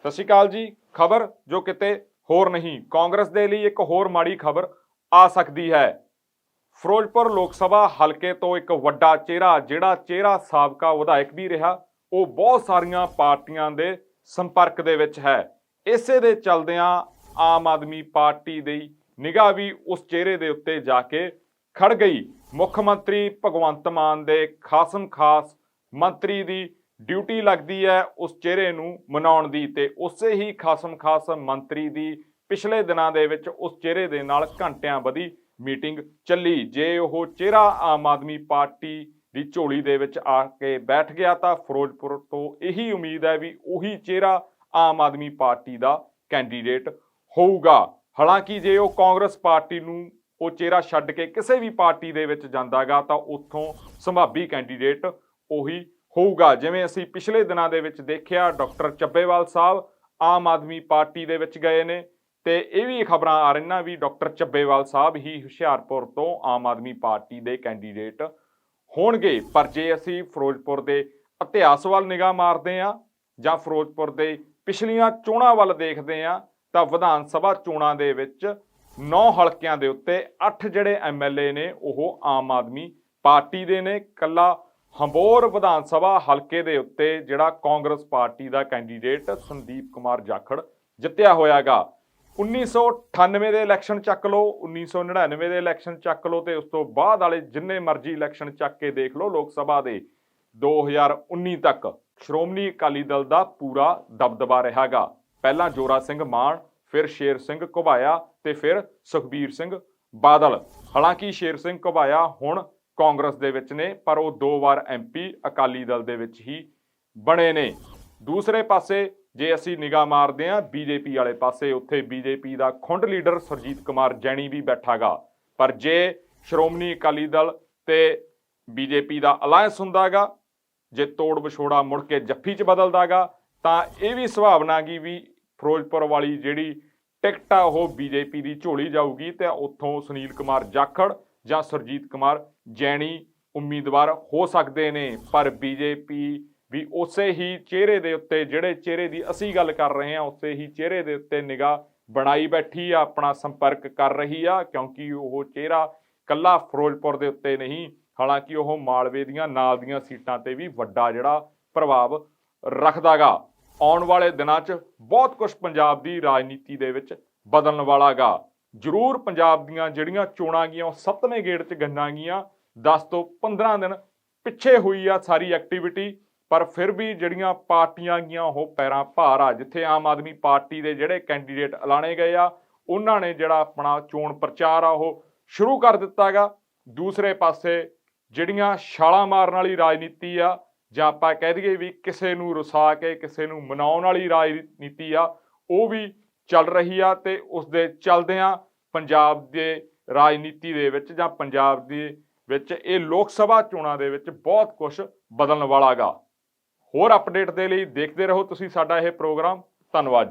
ਸਤਿ ਸ਼੍ਰੀ ਅਕਾਲ ਜੀ। ਖਬਰ ਜੋ ਕਿਤੇ ਹੋਰ ਨਹੀਂ, ਕਾਂਗਰਸ ਦੇ ਲਈ ਇੱਕ ਹੋਰ ਮਾੜੀ ਖਬਰ ਆ ਸਕਦੀ ਹੈ। ਫਿਰੋਜ਼ਪੁਰ ਲੋਕ ਸਭਾ ਹਲਕੇ ਤੋਂ ਇੱਕ ਵੱਡਾ ਚਿਹਰਾ, ਜਿਹੜਾ ਚਿਹਰਾ ਸਾਬਕਾ ਵਿਧਾਇਕ ਵੀ ਰਿਹਾ, ਉਹ ਬਹੁਤ ਸਾਰੀਆਂ ਪਾਰਟੀਆਂ ਦੇ ਸੰਪਰਕ ਦੇ ਵਿੱਚ ਹੈ। ਇਸੇ ਦੇ ਚਲਦਿਆਂ ਆਮ ਆਦਮੀ ਪਾਰਟੀ ਦੀ ਨਿਗਾਹ ਵੀ ਉਸ ਚਿਹਰੇ ਦੇ ਉੱਤੇ ਜਾ ਕੇ ਖੜ ਗਈ। ਮੁੱਖ ਮੰਤਰੀ ਭਗਵੰਤ ਮਾਨ ਦੇ ਖਾਸਮ ਖਾਸ ਮੰਤਰੀ ਦੀ ਡਿਊਟੀ ਲੱਗਦੀ ਹੈ ਉਸ ਚਿਹਰੇ ਨੂੰ ਮਨਾਉਣ ਦੀ ਤੇ ਉਸੇ ਹੀ ਖਾਸਮ ਖਾਸ ਮੰਤਰੀ ਦੀ ਪਿਛਲੇ ਦਿਨਾਂ ਦੇ ਵਿੱਚ ਉਸ ਚਿਹਰੇ ਦੇ ਨਾਲ ਘੰਟਿਆਂ ਵਧੀ ਮੀਟਿੰਗ ਚੱਲੀ। ਜੇ ਉਹ ਚਿਹਰਾ ਆਮ ਆਦਮੀ ਪਾਰਟੀ ਦੀ ਝੋਲੀ ਦੇ ਵਿੱਚ ਆ ਕੇ ਬੈਠ ਗਿਆ ਤਾਂ ਫਿਰੋਜ਼ਪੁਰ ਤੋਂ ਇਹੀ ਉਮੀਦ ਹੈ ਵੀ ਉਹੀ ਚਿਹਰਾ ਆਮ ਆਦਮੀ ਪਾਰਟੀ ਦਾ ਕੈਂਡੀਡੇਟ ਹੋਊਗਾ। ਹਾਲਾਂਕਿ ਜੇ ਉਹ ਕਾਂਗਰਸ ਪਾਰਟੀ ਨੂੰ ਉਹ ਚਿਹਰਾ ਛੱਡ ਕੇ ਕਿਸੇ ਵੀ ਪਾਰਟੀ ਦੇ ਵਿੱਚ ਜਾਂਦਾਗਾ ਤਾਂ ਉੱਥੋਂ ਸੰਭਾਵੀ ਕੈਂਡੀਡੇਟ ਉਹੀ ਹੋਊਗਾ। ਜਿਵੇਂ ਅਸੀਂ ਪਿਛਲੇ ਦਿਨਾਂ ਦੇ ਵਿੱਚ ਦੇਖਿਆ, ਡਾਕਟਰ ਚੱਬੇਵਾਲ ਸਾਹਿਬ ਆਮ ਆਦਮੀ ਪਾਰਟੀ ਦੇ ਵਿੱਚ ਗਏ ਨੇ ਤੇ ਇਹ ਵੀ ਖਬਰਾਂ ਆ ਰਹੀਆਂ ਵੀ ਡਾਕਟਰ ਚੱਬੇਵਾਲ ਸਾਹਿਬ ਹੀ ਹੁਸ਼ਿਆਰਪੁਰ ਤੋਂ ਆਮ ਆਦਮੀ ਪਾਰਟੀ ਦੇ ਕੈਂਡੀਡੇਟ ਹੋਣਗੇ। ਪਰ ਜੇ ਅਸੀਂ ਫਿਰੋਜ਼ਪੁਰ ਦੇ ਇਤਿਹਾਸ ਵੱਲ ਨਿਗਾਹ ਮਾਰਦੇ ਹਾਂ ਜਾਂ ਫਿਰੋਜ਼ਪੁਰ ਦੇ ਪਿਛਲੀਆਂ ਚੋਣਾਂ ਵੱਲ ਦੇਖਦੇ ਹਾਂ, ਤਾਂ ਵਿਧਾਨ ਸਭਾ ਚੋਣਾਂ ਦੇ ਵਿੱਚ 9 ਹਲਕਿਆਂ ਦੇ ਉੱਤੇ 8 ਜਿਹੜੇ ਐਮਐਲਏ ਨੇ, ਉਹ ਆਮ ਆਦਮੀ ਪਾਰਟੀ ਦੇ ਨੇ। ਕੱਲਾ ਹੰਬੋਰ ਵਿਧਾਨ ਸਭਾ ਹਲਕੇ ਦੇ ਉੱਤੇ ਜਿਹੜਾ ਕਾਂਗਰਸ ਪਾਰਟੀ ਦਾ ਕੈਂਡੀਡੇਟ ਸੰਦੀਪ ਕੁਮਾਰ ਜਾਖੜ ਜਿੱਤਿਆ ਹੋਇਆਗਾ। 1998 ਦੇ ਇਲੈਕਸ਼ਨ ਚੱਕ ਲਓ 1999 ਦੇ ਇਲੈਕਸ਼ਨ ਚੱਕ ਲਓ ਤੇ ਉਸ ਤੋਂ ਬਾਅਦ ਵਾਲੇ ਜਿੰਨੇ ਮਰਜ਼ੀ ਇਲੈਕਸ਼ਨ ਚੱਕ ਕੇ ਦੇਖ ਲਓ ਲੋਕ ਸਭਾ ਦੇ। 2019 ਤੱਕ ਸ਼੍ਰੋਮਣੀ ਅਕਾਲੀ ਦਲ ਦਾ ਪੂਰਾ ਦਬਦਬਾ ਰਿਹਾਗਾ। ਪਹਿਲਾਂ ਜੋਰਾ ਸਿੰਘ ਮਾਨ, ਫਿਰ ਸ਼ੇਰ ਸਿੰਘ ਘੁਬਾਇਆ ਤੇ ਫਿਰ ਸੁਖਬੀਰ ਸਿੰਘ ਬਾਦਲ। ਹਾਲਾਂਕਿ ਸ਼ੇਰ ਸਿੰਘ ਘੁਬਾਇਆ ਹੁਣ ਕਾਂਗਰਸ ਦੇ ਵਿੱਚ ਨੇ, ਪਰ ਉਹ ਦੋ ਵਾਰ ਐਮਪੀ ਅਕਾਲੀ ਦਲ ਦੇ ਵਿੱਚ ਹੀ ਬਣੇ ਨੇ। ਦੂਸਰੇ ਪਾਸੇ, ਜੇ ਅਸੀਂ ਨਿਗਾਹ ਮਾਰਦੇ ਹਾਂ ਬੀਜੇਪੀ ਵਾਲੇ ਪਾਸੇ, ਉੱਥੇ ਬੀਜੇਪੀ ਦਾ ਖੁੰਡ ਲੀਡਰ ਸਰਜੀਤ ਕੁਮਾਰ ਜੈਣੀ ਵੀ ਬੈਠਾਗਾ। ਪਰ ਜੇ ਸ਼੍ਰੋਮਣੀ ਅਕਾਲੀ ਦਲ ਤੇ ਬੀਜੇਪੀ ਦਾ ਅਲਾਇੰਸ ਹੁੰਦਾਗਾ, ਜੇ ਤੋੜ ਵਿਛੋੜਾ ਮੁੜ ਕੇ ਜੱਫੀ 'ਚ ਬਦਲਦਾਗਾ, ਤਾਂ ਇਹ ਵੀ ਸੁਭਾਵਨਾ ਗੀ ਵੀ ਫਿਰੋਜ਼ਪੁਰ ਵਾਲੀ ਜਿਹੜੀ ਟਿਕਟ ਆ, ਉਹ ਬੀਜੇਪੀ ਦੀ ਝੋਲੀ ਜਾਊਗੀ ਤੇ ਉੱਥੋਂ ਸੁਨੀਲ ਕੁਮਾਰ ਜਾਖੜ ਜਾਂ ਸਰਜੀਤ ਕੁਮਾਰ ਜੈਣੀ ਉਮੀਦਵਾਰ ਹੋ ਸਕਦੇ ਨੇ, ਪਰ ਬੀਜੇਪੀ ਵੀ ਉਸੇ ਹੀ ਚਿਹਰੇ ਦੇ ਉੱਤੇ, ਜਿਹੜੇ ਚਿਹਰੇ ਦੀ ਅਸੀਂ ਗੱਲ ਕਰ ਰਹੇ ਹਾਂ, ਉਸੇ ਹੀ ਚਿਹਰੇ ਦੇ ਉੱਤੇ ਨਿਗਾਹ ਬਣਾਈ ਬੈਠੀ ਆ, ਆਪਣਾ ਸੰਪਰਕ ਕਰ ਰਹੀ ਆ, ਕਿਉਂਕਿ ਉਹ ਚਿਹਰਾ ਕੱਲਾ ਫਿਰੋਜ਼ਪੁਰ ਦੇ ਉੱਤੇ ਨਹੀਂ, ਹਾਲਾਂਕਿ ਉਹ ਮਾਲਵੇ ਦੀਆਂ ਨਾਲ ਦੀਆਂ ਸੀਟਾਂ ਤੇ ਵੀ ਵੱਡਾ ਜਿਹੜਾ ਪ੍ਰਭਾਵ ਰੱਖਦਾਗਾ। ਆਉਣ ਵਾਲੇ ਦਿਨਾਂ 'ਚ ਬਹੁਤ ਕੁਝ ਪੰਜਾਬ ਦੀ ਰਾਜਨੀਤੀ ਦੇ ਵਿੱਚ ਬਦਲਣ ਵਾਲਾਗਾ। ਜ਼ਰੂਰ ਪੰਜਾਬ ਦੀਆਂ ਜਿਹੜੀਆਂ ਚੋਣਾਂ ਗੀਆਂ ਉਹ ਸੱਤਵੇਂ ਗੇੜ 'ਚ ਗੰਨਾਂ ਗੀਆਂ 10 ਤੋਂ 15 ਦਿਨ ਪਿੱਛੇ ਹੋਈ ਆ ਸਾਰੀ ਐਕਟੀਵਿਟੀ ਪਰ ਫਿਰ ਵੀ ਜਿਹੜੀਆਂ ਪਾਰਟੀਆਂ ਗੀਆਂ ਉਹ ਪੈਰਾਂ ਭਾਰ ਆ, ਜਿੱਥੇ ਆਮ ਆਦਮੀ ਪਾਰਟੀ ਦੇ ਜਿਹੜੇ ਕੈਂਡੀਡੇਟ ਐਲਾਨੇ ਗਏ ਆ, ਉਹਨਾਂ ਨੇ ਜਿਹੜਾ ਆਪਣਾ ਚੋਣ ਪ੍ਰਚਾਰ ਆ, ਉਹ ਸ਼ੁਰੂ ਕਰ ਦਿੱਤਾਗਾ ਦੂਸਰੇ ਪਾਸੇ ਜਿਹੜੀਆਂ ਛਾਲਾਂ ਮਾਰਨ ਵਾਲੀ ਰਾਜਨੀਤੀ ਆ, ਜਾਂ ਆਪਾਂ ਕਹਿ ਦਈਏ ਵੀ ਕਿਸੇ ਨੂੰ ਰੁਸਾ ਕੇ, ਕਿਸੇ ਨੂੰ ਮਨਾਉਣ ਵਾਲੀ ਰਾਜਨੀਤੀ ਆ, ਉਹ ਵੀ ਚੱਲ ਰਹੀ ਆ ਤੇ ਉਸ ਦੇ ਚਲਦਿਆਂ ਪੰਜਾਬ ਦੇ ਰਾਜਨੀਤੀ ਦੇ ਵਿੱਚ ਜਾਂ ਪੰਜਾਬ ਦੇ ਵਿੱਚ ਇਹ ਲੋਕ ਸਭਾ ਚੋਣਾਂ ਦੇ ਵਿੱਚ ਬਹੁਤ ਕੁਝ ਬਦਲਣ ਵਾਲਾਗਾ ਹੋਰ ਅਪਡੇਟ ਦੇ ਲਈ ਦੇਖਦੇ ਰਹੋ ਤੁਸੀਂ ਸਾਡਾ ਇਹ ਪ੍ਰੋਗਰਾਮ। ਧੰਨਵਾਦ